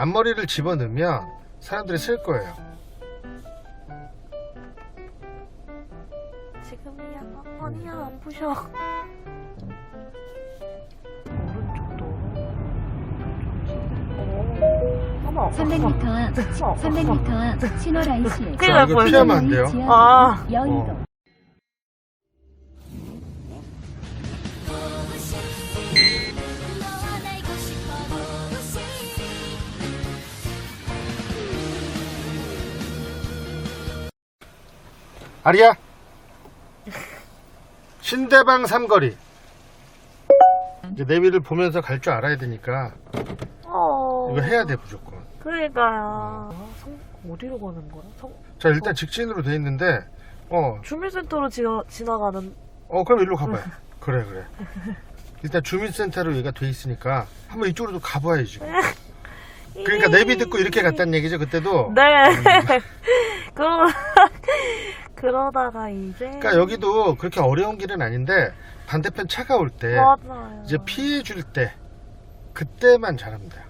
앞머리를 집어넣으면 사람들이 쓸 거예요. 지금이야. 아니야, 안 부셔. 오른쪽도. 어. 어머. 300m 앞, 300m 앞 신호 라이시에서 큰일 날 이거 뻔했네. 피하면 안 돼요. 아. 여의도 어. 아리야 신대방 삼거리 이제 내비를 보면서 갈 줄 알아야 되니까 어. 이거 해야 돼 무조건 그러니까요. 성, 어디로 가는 거야? 성, 자 일단 직진으로 돼 있는데 어, 주민센터로 지나, 지나가는. 어 그럼 일로 가봐요 그래 그래 일단 주민센터로 얘가 돼 있으니까 한번 이쪽으로도 가봐야지 그러니까 내비 듣고 이렇게 갔다는 얘기죠 그때도 네. 그러, 그러다가 이제. 그러니까 여기도 그렇게 어려운 길은 아닌데 반대편 차가 올 때 맞아요. 이제 피해 줄 때 그때만 돼요.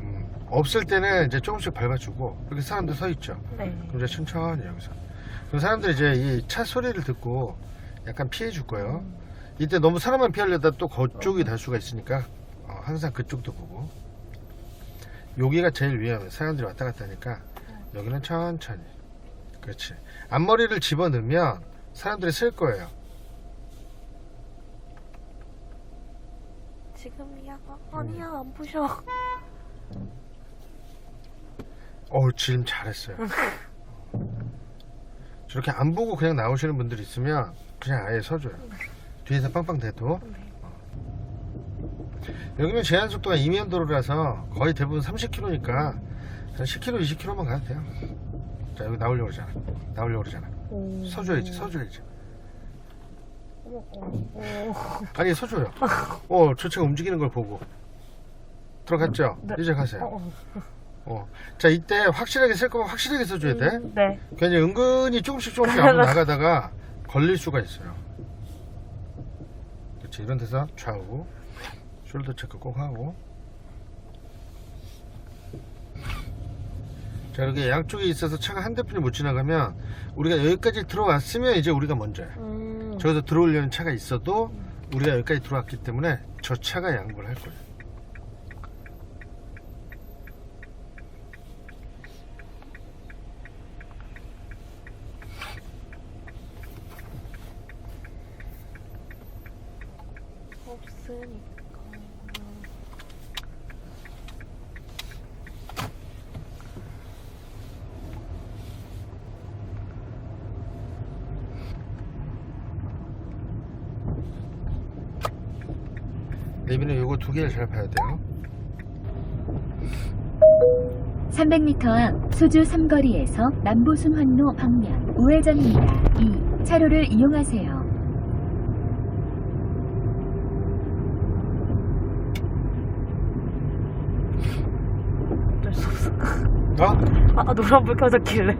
음, 없을 때는 이제 조금씩 밟아주고 이렇게 사람들 서 있죠. 네. 그럼 이제 천천히 여기서. 그럼 사람들이 이제 이 차 소리를 듣고 약간 피해 줄 거예요. 이때 너무 사람만 피하려다 또 그쪽이 날 수가 있으니까 어, 항상 그쪽도 보고. 여기가 제일 위험해. 사람들이 왔다 갔다 하니까. 여기는 천천히 그렇지. 앞머리를 집어넣으면 사람들이 쓸 거예요. 지금이야. 아니야, 안 부셔. 어우 지금 잘했어요. 저렇게 안 보고 그냥 나오시는 분들 있으면 그냥 아예 서줘요. 뒤에서 빵빵 대도. 여기는 제한 속도가 이면도로라서 거의 대부분 30km니까 한 10km 20km만 가도 돼요 자 여기 나오려고 그러잖아 나오려고 그러잖아 오. 서줘야지 서줘야지 어머, 어머, 어머. 아니 서줘요 어저 차가 움직이는 걸 보고 들어갔죠? 네. 이제 가세요 어, 어. 어. 자 이때 확실하게 쓸 거면 확실하게 써줘야 돼 음, 네. 괜히 은근히 조금씩 조금씩 앞으로 나가다가 걸릴 수가 있어요. 그렇지 이런 데서 좌우 숄더 체크 꼭 하고 자 이렇게 양쪽에 있어서 차가 한 대뿐이 못 지나가면 우리가 여기까지 들어왔으면 이제 우리가 먼저야. 음. 저기서 들어오려는 차가 있어도 우리가 여기까지 들어왔기 때문에 저 차가 양보를 할 거예요. 없으니까. 내비는 요거 두 개를 잘 봐야 돼요. 300m 앞 소주 삼거리에서 남부순 환로 방면 우회전입니다. 2. 차로를 이용하세요. 어쩔 수 없어. 어? 아, 노란불 켜졌길래.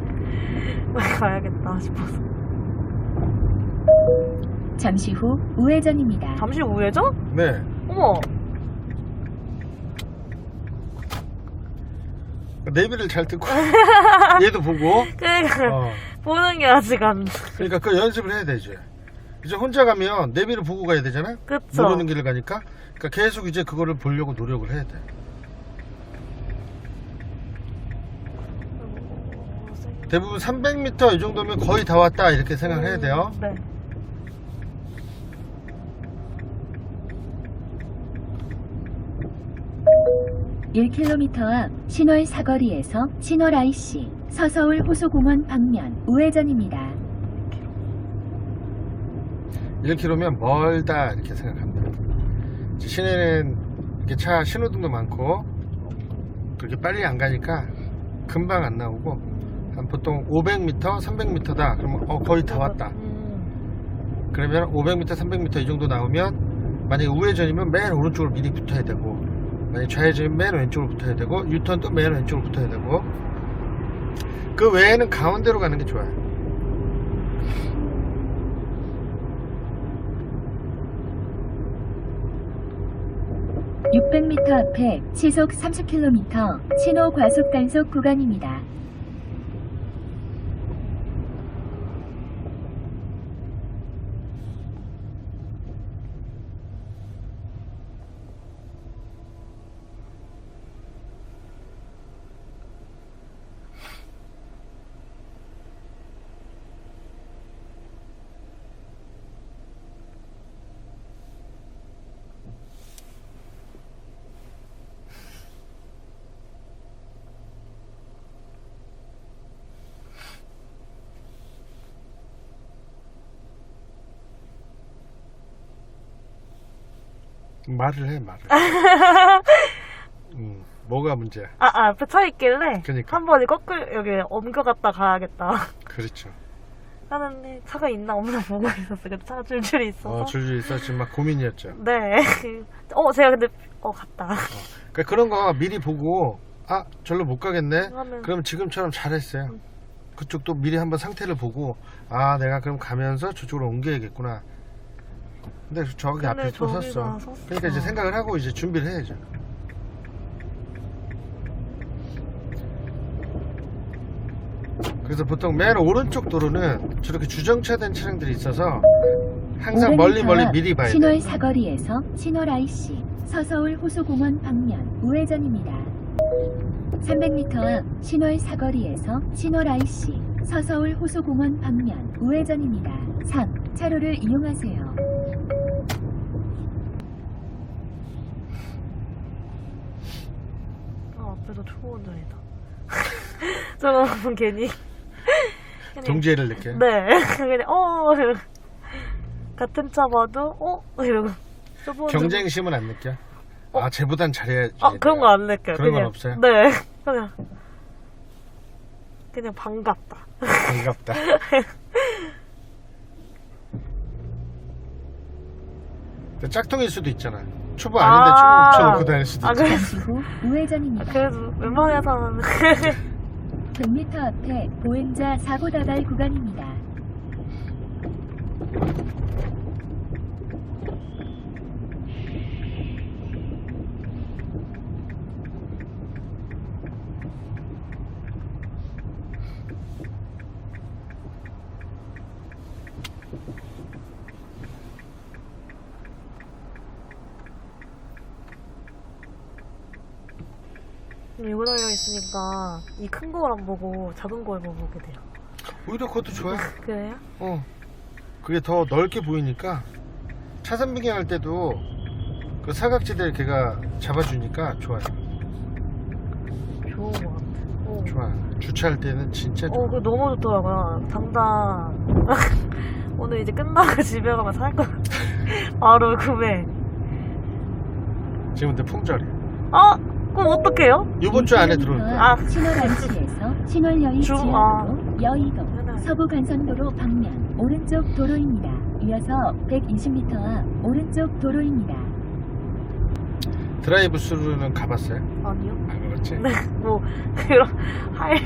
가야겠다 싶어서. 잠시 후 우회전입니다. 잠시 우회전? 네. 어머. 내비를 잘 듣고 얘도 보고 그러니까 어. 보는 게 아직 안. 그러니까 그 연습을 해야 되죠. 이제 혼자 가면 내비를 보고 가야 되잖아. 그쵸. 모르는 길을 가니까. 그러니까 계속 이제 그거를 보려고 노력을 해야 돼. 대부분 300m 이 정도면 거의 다 왔다 이렇게 생각을 해야 돼요. 네. 일 1km 앞 신월 사거리에서 신월 IC 서서울 호수공원 방면 우회전입니다. 1km면 멀다 이렇게. 이제 시내는 이렇게 차 신호등도 많고 그렇게 빨리 안 가니까 금방 안 나오고 한 보통 500m, 300m다. 그러면 어 거의 다 왔다. 음. 그러면 500m, 300m 이 정도 나오면 만약에 우회전이면 맨 오른쪽으로 미리 붙어야 되고 좌회전이면 맨 왼쪽으로 붙어야 되고 유턴도 맨 왼쪽으로 붙어야 되고 그 외에는 가운데로 가는 게 좋아요. 600m 600m 앞에 시속 30km 신호 과속 단속 구간입니다. 말을 해 말을. 음, 뭐가 문제야? 아, 아, 앞에 차 있길래. 그니까. 한 번에 거꾸로 여기 옮겨갔다 가야겠다. 그렇죠. 하는데 차가 있나 없나 보고 있었어요. 근데 차가 줄줄이 있어서. 어, 줄줄 있었지 막 고민이었죠. 네. 어, 제가 근데, 어, 갔다. 그러니까 그런 거 미리 보고 아 절로 못 가겠네. 하면- 그럼 지금처럼 잘했어요. 그쪽도 미리 한번 상태를 보고 아 내가 그럼 가면서 저쪽으로 옮겨야겠구나. 근데 저기 근데 앞에 또 저기가 섰어. 섰어. 그러니까 이제 생각을 하고 이제 준비를 해야죠. 그래서 보통 맨 오른쪽 도로는 저렇게 주정차된 차량들이 있어서 항상 멀리 500m 멀리 앞 미리 봐야 신월 돼. 사거리에서 신월 IC 서서울 호수공원 방면 우회전입니다. 300m 앞 신월 사거리에서 신월 IC 서서울 호수공원 방면 우회전입니다. 3. 차로를 이용하세요. 아, 앞에서 저거 보면 괜히. 그냥- 동지애를 느껴. 네. 그냥, 어, 이러고. 같은 차 봐도, 어? 이러고. 운전- 경쟁심은 안 느껴. 아 쟤보단 잘해야지. 아, 그런 거 안 느껴요. 그런 건 그냥. 없어요? 네. 그냥. 그냥 반갑다. 반갑다. 근데 짝퉁일 수도 있잖아. 초보 아닌데 아. 초보 붙여놓고 다닐 수도 아, 있잖아. 그래. 잠시 후 우회전입니다. 그래도 웬만해서는. 100m 앞에 보행자 사고 다발 구간입니다. 이거 달려 있으니까 이큰 거를 안 보고 작은 걸 보게 돼요. 오히려 그것도 좋아요. 그래요? 어. 그게 더 넓게 보이니까 차선 변경할 때도 그 사각지대를 걔가 잡아주니까 좋아요. 좋은 것 같아. 어. 좋아. 주차할 때는 진짜 좋아. 어, 그거 너무 좋더라고요. 당장. 오늘 이제 끝나고 집에 가면 살 거. 바로 구매. 지금 근데 품절이야. 아, 그럼 어떡해요? 이번 주 안에 들어올 때. 아. 신월 IC에서 신월 여의 중- 지하도로 여의도. 서부 간선도로 방면 오른쪽 도로입니다. 이어서 120m 앞 오른쪽 도로입니다. 드라이브 스루는 가봤어요? 아니요. 안 가봤지? 네, 뭐, 그런, 할.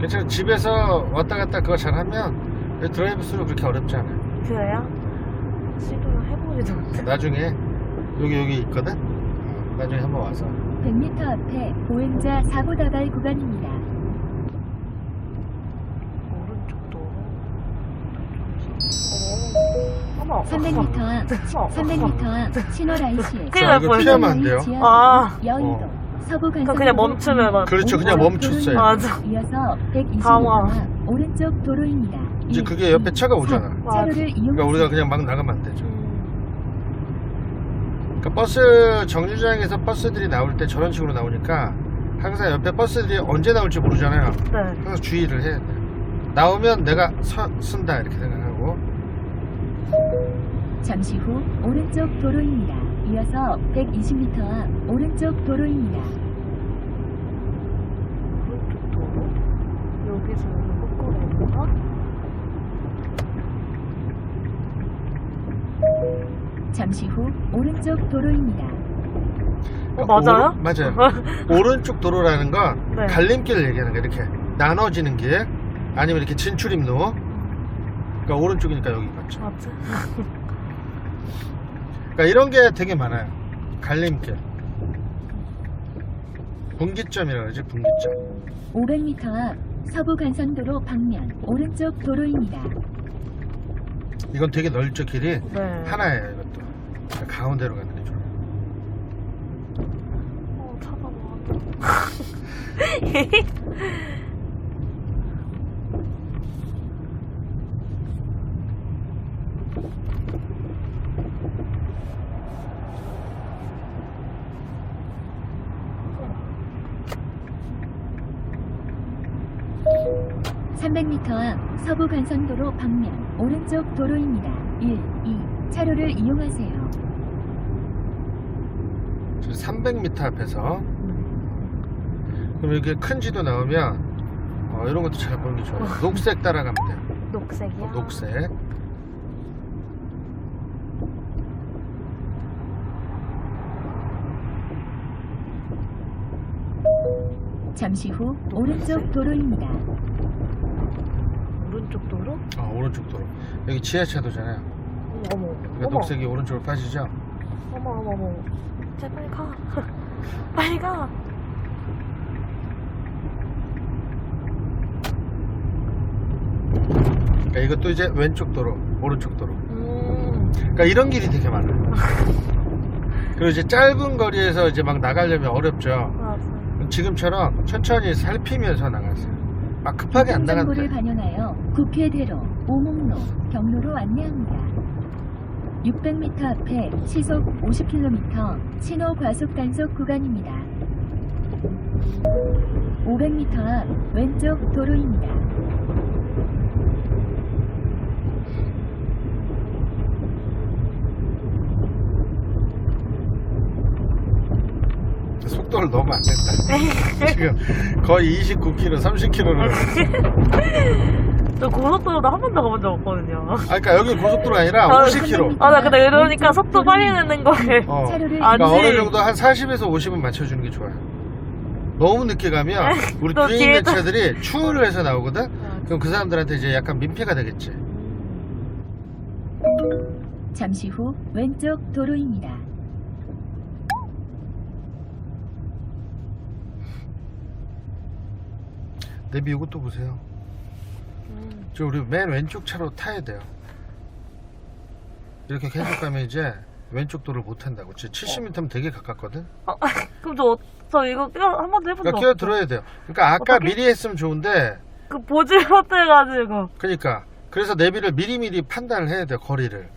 괜찮아. 집에서 왔다 갔다 그거 잘하면 드라이브 스루 그렇게 어렵지 않아요. 그래요? 시도 못해. 나중에 여기 여기 있거든. 어, 나중에 한번 와서 100m 앞에 보행자 사고 다발 구간입니다. 오른쪽 도로. 어머. 어머. 300m 앞 어머. 300m 앞 신월 IC에서 큰일 날 이거 뻔했어. 피하면 안 돼요. 아. 여의도 서부 간선도로 그냥 멈추면 막- 그렇죠. 그냥 멈췄어요. 맞아. 이어서 120m 당황. 앞 오른쪽 도로입니다. 이제 일, 그게 옆에 차가 이, 오잖아. 차로를 이용하세요. 그러니까 우리가 그냥 막 나가면 안 되죠. 음, 그러니까 버스 정류장에서 버스들이 나올 때 저런 식으로 나오니까 항상 옆에 버스들이 언제 나올지 모르잖아요. 네. 항상 주의를 해야 돼. 나오면 내가 서, 쓴다 이렇게 생각하고 잠시 후 오른쪽 도로입니다. 이어서 120m 앞 오른쪽 도로입니다. 오른쪽 도로? 여기서 여기 거꾸로 오는가? 잠시 후 오른쪽 도로입니다. 어, 맞아요? 오른- 맞아요. 오른쪽 도로라는 건 네. 갈림길을 얘기하는 거야. 이렇게 나눠지는 길 아니면 이렇게 진출입로. 그러니까 오른쪽이니까 여기 맞죠. 맞지? 그러니까 이런 게 되게 많아요. 갈림길. 분기점이라고 그러지, 분기점. 500m 앞 서부 간선도로 방면 오른쪽 도로입니다. 이건 되게 넓죠, 길이. 네. 하나예요, 가운데로 가는 게 좋아요. 어, 차가 뭐. 삼 300m 앞 서부 간선도로 방면 오른쪽 도로입니다. 1, 2 차로를 이용하세요. 지금 300m 앞에서. 그럼 이렇게 큰 지도 나오면, 어, 이런 것도 잘 보는 게 좋아요. 녹색 따라가면 돼요. 녹색이야. 어, 녹색. 잠시 후 오른쪽 도로입니다. 오른쪽 도로? 어, 오른쪽 도로. 여기 지하차도잖아요. 어머, 그러니까 어머, 녹색이 오른쪽으로 빠지죠? 어머, 어머, 어머. 쟤 빨리 가. 빨리 가. 그러니까 이것도 이제 왼쪽 도로, 오른쪽 도로. 음, 그러니까 이런 길이 되게 많아요. 그리고 이제 짧은 거리에서 이제 막 나가려면 어렵죠. 맞아. 지금처럼 천천히 살피면서 나가세요. 막 급하게 안 나가도 정보를 돼. 반영하여 국회대로, 오목로, 경로로 안내합니다. 600m 앞에 시속 50km 신호 과속 단속 구간입니다. 500m 앞 왼쪽 도로입니다. 속도를 너무 안 낸다. 지금 거의 29km, 30km를. 저 고속도로도 한 번도 가본 적 없거든요. 아, 그러니까 여기 고속도로가 아니라 아, 50km. 아, 나 근데 이러니까 속도 빨리 내는 거를. 어. 차로를 아, 그러니까 아니지. 어느 정도 한 40에서 50은 맞춰주는 게 좋아요. 너무 늦게 가면 우리 또 뒤에 있는 뒤에도- 차들이 추월을 해서 나오거든? 그럼 그 사람들한테 이제 약간 민폐가 되겠지. 잠시 후 왼쪽 도로입니다. 내비 이것도 보세요. 음. 저 우리 맨 왼쪽 차로 타야 돼요. 이렇게 계속 가면 이제 왼쪽 도를 못 탄다고. 70m면 되게 가깝거든? 어, 그럼 저, 어- 저 이거 끼어, 한 번도 해본 적 그러니까 끼어 없어. 들어야 돼요. 그러니까 아까 어떻게? 미리 했으면 좋은데, 그 보지 못해가지고. 그러니까. 그래서 내비를 미리 미리 판단을 해야 돼요, 거리를.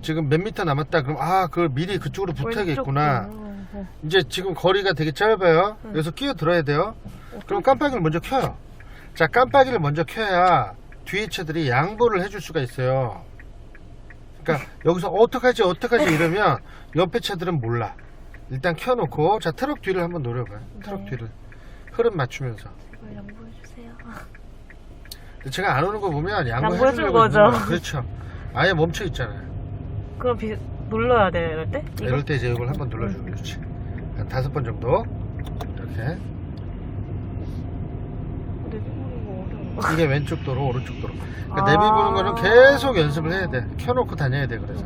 지금 몇 미터 남았다, 그럼, 아, 그걸 미리 그쪽으로 붙어야겠구나. 왼쪽. 이제 지금 거리가 되게 짧아요. 응. 그래서 끼어 들어야 돼요. 그럼 깜빡이를 먼저 켜요. 자, 깜빡이를 먼저 켜야 뒤에 차들이 양보를 해줄 수가 있어요. 그러니까 여기서 어떡하지, 어떡하지 이러면 옆에 차들은 몰라. 일단 켜놓고, 자, 트럭 뒤를 한번 노려봐요. 트럭 네. 뒤를. 흐름 맞추면서. 양보해주세요. 근데 제가 안 오는 거 보면 양보해준 양보해주려고 거죠. 있는. 그렇죠. 아예 멈춰 있잖아요. 그럼 비, 눌러야 돼, 이럴 때? 이거? 이럴 때 이제 이걸 한번 눌러주는 게 좋지. 한 다섯 번 정도. 이렇게. 내비 보는 거 어려워. 이게 왼쪽 도로, 오른쪽 도로. 그러니까 아. 내비 보는 거는 계속 연습을 해야 돼. 켜놓고 다녀야 돼, 그래서.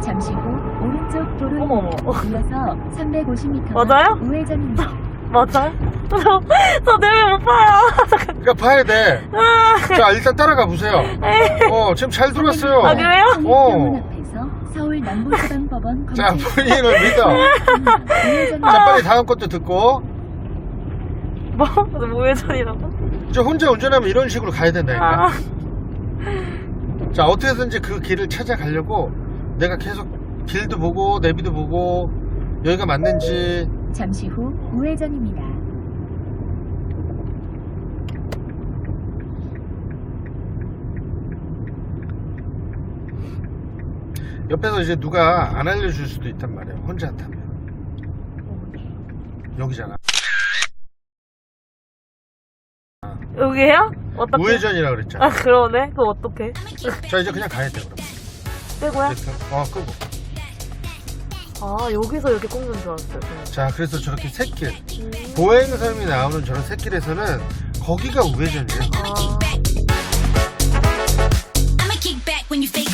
잠시 후 오른쪽 어머머. 도로입니다. 이어서 350m 맞아요? 우회전입니다. 맞아요? 저, 저 내비 못 봐요. 그러니까 봐야 돼. 자, 일단 따라가 보세요. 어, 지금 잘 들어왔어요. 아, 그래요? 성립병원 어. 앞에서 서울 남부지방법원 자, 검찰 본인을 믿어. 우회전입니다. 자, 빨리 다음 것도 듣고. 뭐? 우회전이라고? 이제 혼자 운전하면 이런 식으로 가야 된다니까. 아, 자, 어떻게든지 그 길을 찾아가려고 내가 계속 길도 보고, 내비도 보고, 여기가 맞는지. 잠시 후 우회전입니다. 옆에서 이제 누가 안 알려줄 수도 있단 말이에요. 혼자 타면. 여기잖아. 여기에요? 어떻게? 우회전이라 그랬잖아. 아, 그러네? 그럼 어떡해? 자, 이제 그냥 가야 돼, 그럼. 떼고야? 이렇게. 어, 끄고. 아, 여기서 이렇게 꺾는 줄 알았어요. 저는. 자, 그래서 저렇게 새길. 음. 보행섬이 나오는 저런 새길에서는 거기가 우회전이에요. 아. I'ma kick back when you fake